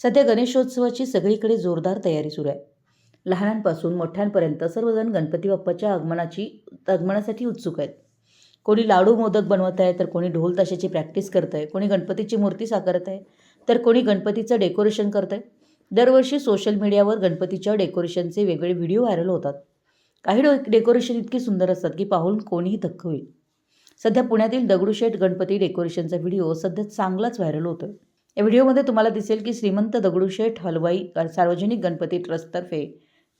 सध्या गणेशोत्सवाची सगळीकडे जोरदार तयारी सुरू आहे. लहानांपासून मोठ्यांपर्यंत सर्वजण गणपती बाप्पाच्या आगमनाची आगमनासाठी उत्सुक आहेत. कोणी लाडू मोदक बनवत आहे तर कोणी ढोल ताशाची प्रॅक्टिस करत आहे. कोणी गणपतीची मूर्ती साकारत आहे तर कोणी गणपतीचं डेकोरेशन करत आहे. दरवर्षी सोशल मीडियावर गणपतीच्या डेकोरेशनचे वेगळे व्हिडिओ व्हायरल होतात. काही डो डेकोरेशन इतकी सुंदर असतात की पाहून कोणीही थक्क होईल. सध्या पुण्यातील दगडूशेठ गणपती डेकोरेशनचा व्हिडिओ सध्या चांगलाच व्हायरल होतो आहे या व्हिडिओमध्ये तुम्हाला दिसेल की श्रीमंत दगडूशेठ हलवाई सार्वजनिक गणपती ट्रस्टतर्फे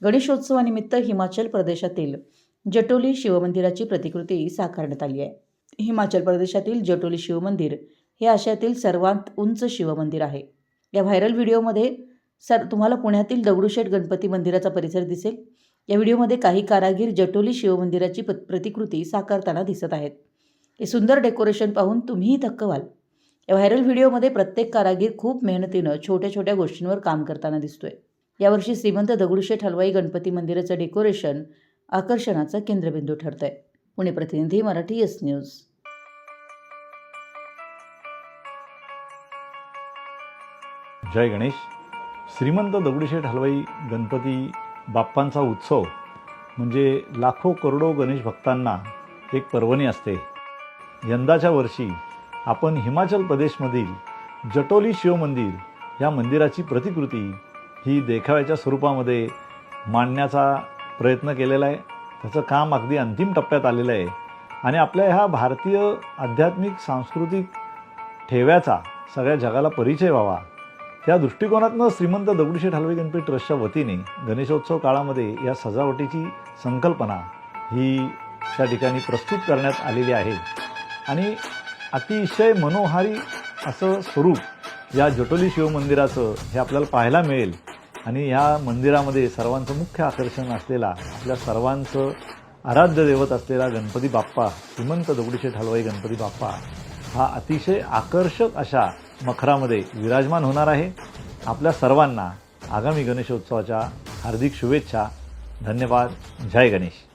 गणेशोत्सवानिमित्त हिमाचल प्रदेशातील जटोली शिवमंदिराची प्रतिकृती साकारण्यात आली आहे. हिमाचल प्रदेशातील जटोली शिवमंदिर हे आशियातील सर्वात उंच शिवमंदिर आहे. या व्हायरल व्हिडिओमध्ये सर तुम्हाला पुण्यातील दगडूशेठ गणपती मंदिराचा परिसर दिसेल. या व्हिडिओमध्ये काही कारागीर जटोली शिवमंदिराची प प्रतिकृती साकारताना दिसत आहेत. हे सुंदर डेकोरेशन पाहून तुम्हीही थक्क व्हाल. या व्हायरल व्हिडिओमध्ये प्रत्येक कारागीर खूप मेहनतीनं छोट्या छोट्या गोष्टींवर काम करताना दिसतोय. यावर्षी श्रीमंत दगडूशेठ हलवाई गणपती मंदिराचं डेकोरेशन आकर्षणाचा केंद्रबिंदू ठरत आहे पुणे प्रतिनिधी मराठी एस न्यूज. जय गणेश. श्रीमंत दगडूशेठ हलवाई गणपती बाप्पांचा उत्सव म्हणजे लाखो करोडो गणेश भक्तांना एक पर्वणी असते. यंदाच्या वर्षी आपण हिमाचल प्रदेशमधील जटोली शिवमंदिर या मंदिराची प्रतिकृती ही देखाव्याच्या स्वरूपामध्ये मांडण्याचा प्रयत्न केलेला आहे. त्याचं काम अगदी अंतिम टप्प्यात आलेलं आहे. आणि आपल्या ह्या भारतीय आध्यात्मिक सांस्कृतिक ठेव्याचा सगळ्या जगाला परिचय व्हावा. त्या दृष्टिकोनातनं श्रीमंत दगडूशेठ हलवे गणपती ट्रस्टच्या वतीने गणेशोत्सव काळामध्ये या सजावटीची संकल्पना ही त्या ठिकाणी प्रस्तुत करण्यात आलेली आहे. आणि अतिशय मनोहारी असं स्वरूप या जटोली शिवमंदिराचं हे आपल्याला पाहायला मिळेल. आणि ह्या मंदिरामध्ये सर्वांचं मुख्य आकर्षण असलेला आपल्या सर्वांचं आराध्य दैवत असलेला गणपती बाप्पा श्रीमंत दगडूशेठ हलवाई गणपती बाप्पा हा अतिशय आकर्षक अशा मखरामध्ये विराजमान होणार आहे. आपल्या सर्वांना आगामी गणेशोत्सवाच्या हार्दिक शुभेच्छा. धन्यवाद. जय गणेश.